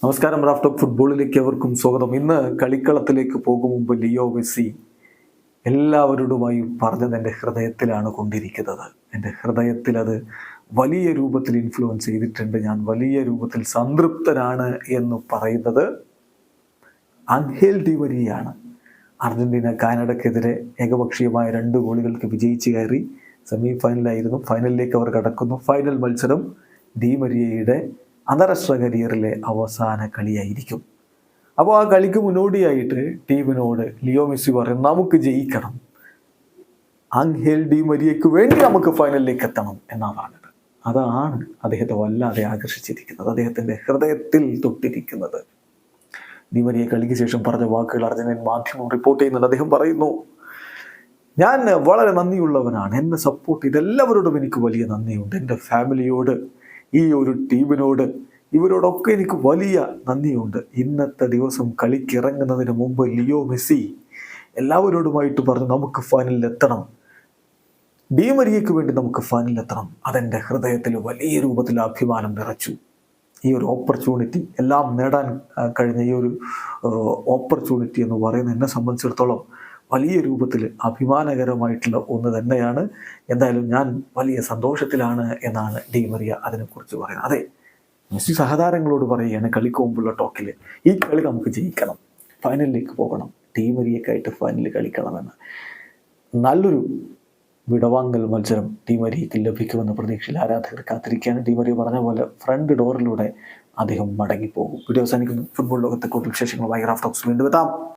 നമസ്കാരം raft of ഫുട്ബോളിലേക്ക് അവർക്കും സ്വാഗതം. ഇന്ന് കളിക്കളത്തിലേക്ക് പോകും മുമ്പ് ലിയോ മെസ്സി എല്ലാവരോടുമായും പറഞ്ഞത് എന്റെ ഹൃദയത്തിലാണ് കൊണ്ടിരിക്കുന്നത്. എന്റെ ഹൃദയത്തിൽ അത് വലിയ രൂപത്തിൽ ഇൻഫ്ലുവൻസ് ചെയ്തിട്ടുണ്ട്. ഞാൻ വലിയ രൂപത്തിൽ സംതൃപ്തനാണ് എന്ന് പറയുന്നത് അൻഹേൽ ഡിവരിയാണ്. അർജന്റീന കാനഡക്കെതിരെ ഏകപക്ഷീയമായ രണ്ട് ഗോളുകൾക്ക് വിജയിച്ച് കയറി സെമി ഫൈനലായിരുന്നു ഫൈനലിലേക്ക് അവർ കടക്കുന്നു. ഫൈനൽ മത്സരം ഡി മരിയയുടെ അന്താരാഷ്ട്ര കരിയറിലെ അവസാന കളിയായിരിക്കും. അപ്പോൾ ആ കളിക്ക് മുന്നോടിയായിട്ട് ടീമിനോട് ലിയോ മെസ്സി പറയും നമുക്ക് ജയിക്കണം. അങ്ഹേൽ ഡി മരിയയ്ക്ക് വേണ്ടി നമുക്ക് ഫൈനലിലേക്ക് എത്തണം എന്നാണ് അതാണ് അദ്ദേഹത്തെ വല്ലാതെ ആകർഷിച്ചിരിക്കുന്നത്. അദ്ദേഹത്തിന്റെ ഹൃദയത്തിൽ തൊട്ടിരിക്കുന്നത്. ഡി മരിയ കളിക്ക് ശേഷം പറഞ്ഞ വാക്കുകൾ അർജന്റീൻ മാധ്യമം റിപ്പോർട്ട് ചെയ്യുന്നുണ്ട്. അദ്ദേഹം പറയുന്നു ഞാൻ വളരെ നന്ദിയുള്ളവനാണ്. എന്നെ സപ്പോർട്ട് ചെയ്ത് എല്ലാവരോടും എനിക്ക് വലിയ നന്ദിയുണ്ട്. എന്റെ ഫാമിലിയോട് ഈ ഒരു ടീമിനോട് ഇവരോടൊക്കെ എനിക്ക് വലിയ നന്ദിയുണ്ട്. ഇന്നത്തെ ദിവസം കളിക്കിറങ്ങുന്നതിന് മുമ്പ് ലിയോ മെസ്സി എല്ലാവരോടുമായിട്ട് പറഞ്ഞു നമുക്ക് ഫൈനലിൽ എത്തണം ഡിമരിയയ്ക്ക് വേണ്ടി നമുക്ക് ഫൈനലിൽ എത്തണം അതെന്റെ ഹൃദയത്തിൽ വലിയ രൂപത്തിൽ അഭിമാനം നിറച്ചു. ഈ ഒരു ഓപ്പർച്യൂണിറ്റി എല്ലാം നേടാൻ കഴിഞ്ഞ ഈ ഒരു ഓപ്പർച്യൂണിറ്റി എന്ന് പറയുന്നത് എന്നെ സംബന്ധിച്ചിടത്തോളം വലിയ രൂപത്തിൽ അഭിമാനകരമായിട്ടുള്ള ഒന്ന് തന്നെയാണ്. എന്തായാലും ഞാൻ വലിയ സന്തോഷത്തിലാണ് എന്നാണ് ഡി മറിയ അതിനെക്കുറിച്ച് പറയുന്നത്. അതെ മെസ്സി സഹതാരങ്ങളോട് പറയുകയാണ് കളിക്കോമ്പുള്ള ടോക്കിൽ ഈ കളി നമുക്ക് ജയിക്കണം ഫൈനലിലേക്ക് പോകണം ടീം മരിയക്കായിട്ട് ഫൈനലിൽ കളിക്കണമെന്ന്. നല്ലൊരു വിടവാങ്ങൽ മത്സരം ടീമരിയയ്ക്ക് ലഭിക്കുമെന്ന പ്രതീക്ഷയിൽ ആരാധകർ കാത്തിരിക്കുകയാണ്. ടീമരിയ പറഞ്ഞ പോലെ ഫ്രണ്ട് ഡോറിലൂടെ അദ്ദേഹം മടങ്ങിപ്പോകും. വീഡിയോ അവസാനിക്കുന്നു. ഫുട്ബോൾ ലോകത്തെ കൂടുതൽ വിശേഷങ്ങളുമായി റാഫ്റ്റോക്സ് വീണ്ടും എത്താം.